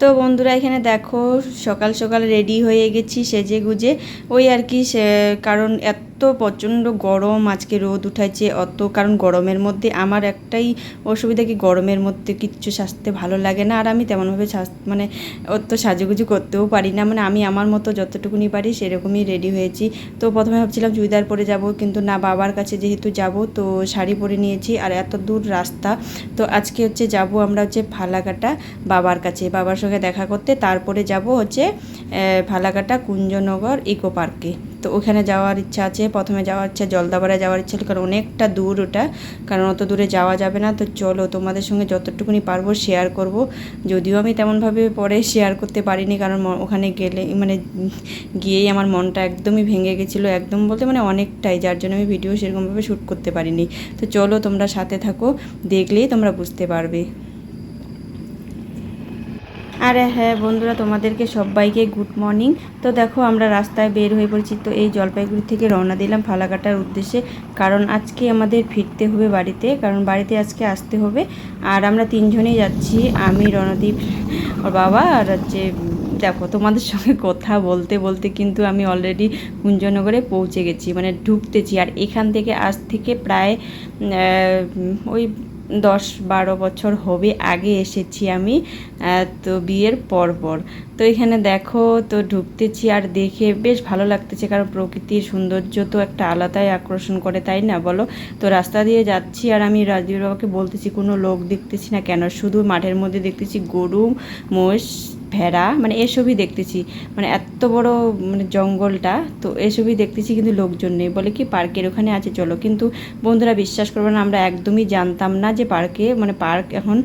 তো বন্ধুরা, এখানে দেখো সকাল সকাল রেডি হয়ে গেছি সেজে গুজে ওই আর কি সে, কারণ এত প্রচণ্ড গরম, আজকে রোদ উঠাইছে অত, কারণ গরমের মধ্যে আমার একটাই অসুবিধা কি গরমের মধ্যে কিচ্ছু সাজতে ভালো লাগে না, আর আমি তেমনভাবে মানে অত সাজুগুজু করতেও পারি না মানে আমি আমার মতো যতটুকুনি পারি সেরকমই রেডি হয়েছি। তো প্রথমে ভাবছিলাম চুড়িদার পরে যাব, কিন্তু না, বাবার কাছে যেহেতু যাব, তো শাড়ি পরে নিয়েছি, আর এত দূর রাস্তা। তো আজকে হচ্ছে যাব আমরা হচ্ছে ফালাকাটা বাবার কাছে, বাবার সঙ্গে দেখা করতে, তারপরে যাব হচ্ছে ফালাকাটা কুঞ্জনগর ইকো পার্কে তো ওখানে যাওয়ার ইচ্ছা আছে, প্রথমে যাওয়ার ইচ্ছা জলদাপাড়া যাওয়ার ইচ্ছা কারণ অনেকটা দূর ওটা, কারণ অত দূরে যাওয়া যাবে না। তো চলো তোমাদের সঙ্গে যতটুকুনি পারব শেয়ার করব। যদিও আমি তেমনভাবে পরে শেয়ার করতে পারিনি, কারণ ওখানে গেলে মানে গিয়েই আমার মনটা একদমই ভেঙে গেছিল, একদম বলতে মানে অনেকটাই, যার জন্য আমি ভিডিও সেরকমভাবে শ্যুট করতে পারিনি। তো চলো তোমরা সাথে থাকো, দেখলেই তোমরা বুঝতে পারবে। আরে হ্যাঁ বন্ধুরা, তোমাদেরকে সবাইকে গুড মর্নিং তো দেখো, আমরা রাস্তায় বের হয়ে পড়েছি। তো এই জলপাইগুড়ি থেকে রওনা দিলাম ফালাকাটার উদ্দেশ্যে। কারণ আজকে আমাদের ফিরতে হবে বাড়িতে, কারণ বাড়িতে আজকে আসতে হবে। আর আমরা তিনজনেই যাচ্ছি, আমি, রণদীপ, ওর বাবা আর হচ্ছে, দেখো, তোমাদের সঙ্গে কথা বলতে বলতে কিন্তু আমি অলরেডি কুঞ্জনগরে পৌঁছে গেছি মানে ঢুকতেছি। আর এখান থেকে আজ থেকে প্রায় ওই দশ বারো বছর হবে, আগে এসেছি আমি তো বিয়ের পরপর। পর তো এখানে দেখো, তো ঢুকতেছি আর দেখে বেশ ভালো লাগতেছে, কারণ প্রকৃতির সৌন্দর্য তো একটা আলাদাই আকর্ষণ করে, তাই না বলো? তো রাস্তা দিয়ে যাচ্ছি আর আমি রাজীব বাবাকে বলতেছি, কোনো লোক দেখতেছি না কেন? শুধু মাঠের মধ্যে দেখতেছি গরু মোষ ভেড়া মানে এসবই দেখতেছি। মানে এত বড় মানে জঙ্গলটা, তো এসবই দেখতেছি কিন্তু লোকজন নেই। বলে কি পার্কের ওখানে আছে, চলো। কিন্তু বন্ধুরা বিশ্বাস করবে না, আমরা একদমই জানতাম না যে পার্কে মানে পার্ক এখন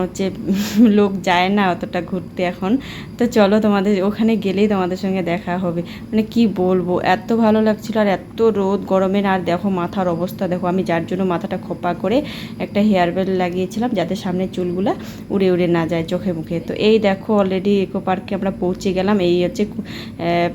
হচ্ছে লোক যায় না অতটা ঘুরতে এখন। তো চলো তোমাদের, ওখানে গেলেই তোমাদের সঙ্গে দেখা হবে। মানে কি বলব, এত ভালো লাগছিল আর এত রোদ গরমের। আর দেখো মাথার অবস্থা, দেখো আমি যার জন্য মাথাটা খোপা করে একটা হেয়ার বেল্ট লাগিয়েছিলাম যাতে সামনের চুলগুলা উড়ে উড়ে না যায় চোখে মুখে। তো এই দেখো অলরেডি ইকো পার্কে আমরা পৌঁছে গেলাম। এই হচ্ছে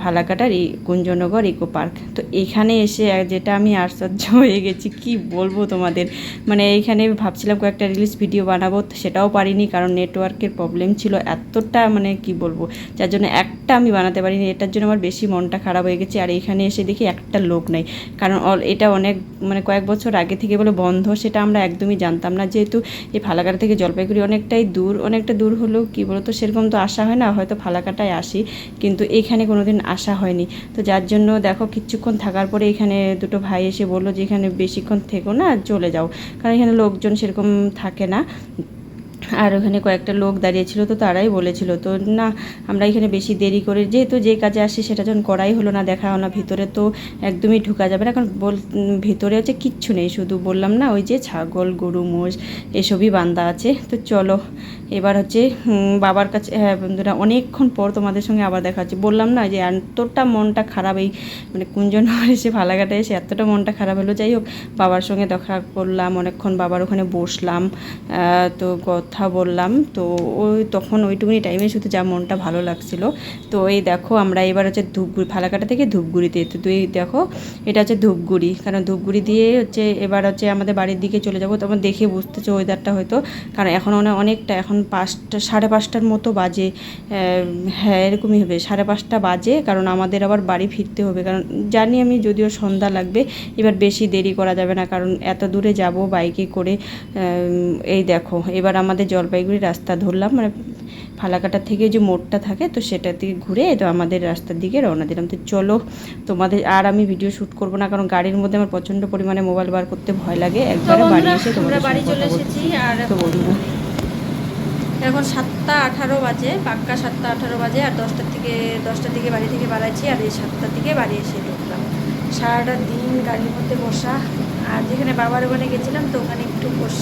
ফালাকাটার এই কুঞ্জনগর ইকো পার্ক তো এখানে এসে যেটা আমি আশ্চর্য হয়ে গেছি, কি বলব তোমাদের? মানে এইখানে ভাবছিলাম কয়েকটা রিলস ভিডিও বানাবো সেটাও পারিনি কারণ নেটওয়ার্কের প্রবলেম ছিল। এতটা মানে কি বলব? যার জন্য একটা আমি বানাতে পারিনি, এটার জন্য আমার বেশি মনটা খারাপ হয়ে গেছে। আর এখানে এসে দেখি একটা লোক নাই। কারণ এটা অনেক মানে কয়েক বছর আগে থেকে বলে বন্ধ, সেটা আমরা একদমই জানতাম না। যেহেতু এই ফালাকাটা থেকে জলপাইগুড়ি অনেকটাই দূর, অনেকটা দূর হলেও কী বলতো, সেরকম তো আসা হয় না, হয়তো ফালাকাটায় আসি, কিন্তু এখানে কোনো দিন আসা হয়নি। তো যার জন্য দেখো কিছুক্ষণ থাকার পরে এখানে দুটো ভাই এসে বলল যে এখানে বেশিক্ষণ থেকো না, চলে যাও। কারণ এখানে লোকজন সেরকম থাকে না। আর ওখানে কয়েকটা লোক দাঁড়িয়ে ছিল তো তারাই বলেছিল, তো না, আমরা এখানে বেশি দেরি করে, যেহেতু যে কাজে আসি সেটা যখন করাই হলো না, দেখা হলো না, ভিতরে তো একদমই ঢুকা যাবে না কারণ বল, ভিতরে হচ্ছে কিচ্ছু নেই, শুধু বললাম না, ওই যে ছাগল, গরু, মোষ, এসবই বান্ধা আছে, তো চলো। এবার হচ্ছে বাবার কাছে হ্যাঁ বন্ধুরা, অনেকক্ষণ পর তোমাদের সঙ্গে আবার দেখা হচ্ছে। বললাম না যে এতটা মনটা খারাপ, এই মানে কুঞ্জন এসে ফালাঘাটে এসে এতটা মনটা খারাপ হলো, যাই হোক, বাবার সঙ্গে দেখা করলাম, অনেকক্ষণ বাবার ওখানে বসলাম তো তো কথা বললাম। তো ওই তখন ওইটুকুনি টাইমে শুধু যা মনটা ভালো লাগছিল। তো এই দেখো আমরা এবার হচ্ছে ধূপগুড়ি, ফালাকাটা থেকে ধূপগুড়িতে, তো তুই দেখো এটা হচ্ছে ধূপগুড়ি। কারণ ধূপগুড়ি দিয়ে হচ্ছে এবার হচ্ছে আমাদের বাড়ির দিকে চলে যাব। তখন দেখে বুঝতেছো ওয়েদারটা হয়তো। কারণ এখন অনেক অনেকটা, এখন পাঁচটা, সাড়ে পাঁচটার মতো বাজে। হ্যাঁ এরকমই হবে। সাড়ে পাঁচটা বাজে, কারণ আমাদের আবার বাড়ি ফিরতে হবে। কারণ জানি আমি যদিও সন্ধ্যা লাগবে, এবার বেশি দেরি করা যাবে না। কারণ এত দূরে যাব বাইকে করে এই দেখো, এবার আমাদের জলপাইগুড়ি রাস্তা ধরলাম মানে ফালাকাটা থেকে যে মোড়টা থাকে তো সেটা থেকে ঘুরে তো আমাদের রাস্তার দিকে রওনা দিলাম। তো চলো তোমাদের আর আমি ভিডিও শ্যুট করব না কারণ গাড়ির মধ্যে আমার প্রচণ্ড পরিমাণে মোবাইল বার করতে ভয় লাগে। একবারে বাড়ি এসে বাড়ি চলে এসেছি আর তো বন্ধুরা। এখন সাতটা আঠারো বাজে পাক্কা সাতটা আঠারো বাজে আর দশটার থেকে দশটার দিকে বাড়ি থেকে বাড়াচ্ছি আর এই সাতটার দিকে বাড়ি এসে ঢুকলাম। সারাটা দিন গাড়ির মধ্যে বসা আর যেখানে বাবার ওখানে গেছিলাম তো ওখানে একটু বস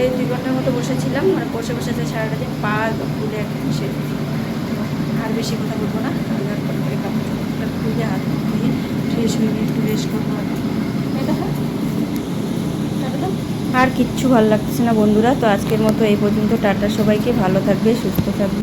এই দুই ঘণ্টার মতো বসেছিলাম মানে বসে বসে যে সারাটা দিন পা খুলে একদম সে আর বেশি কথা বলব না আমি আর করে কাপড় চোপড়টা খুলে হাত ধুয়ে ফ্রেশ হয়ে একটু রেস্ট করব আর দাও। আর কিচ্ছু ভালো লাগতেছে না বন্ধুরা, তো আজকের মতো এই পর্যন্ত। টাটা সবাইকে, ভালো থাকবে, সুস্থ থাকবে।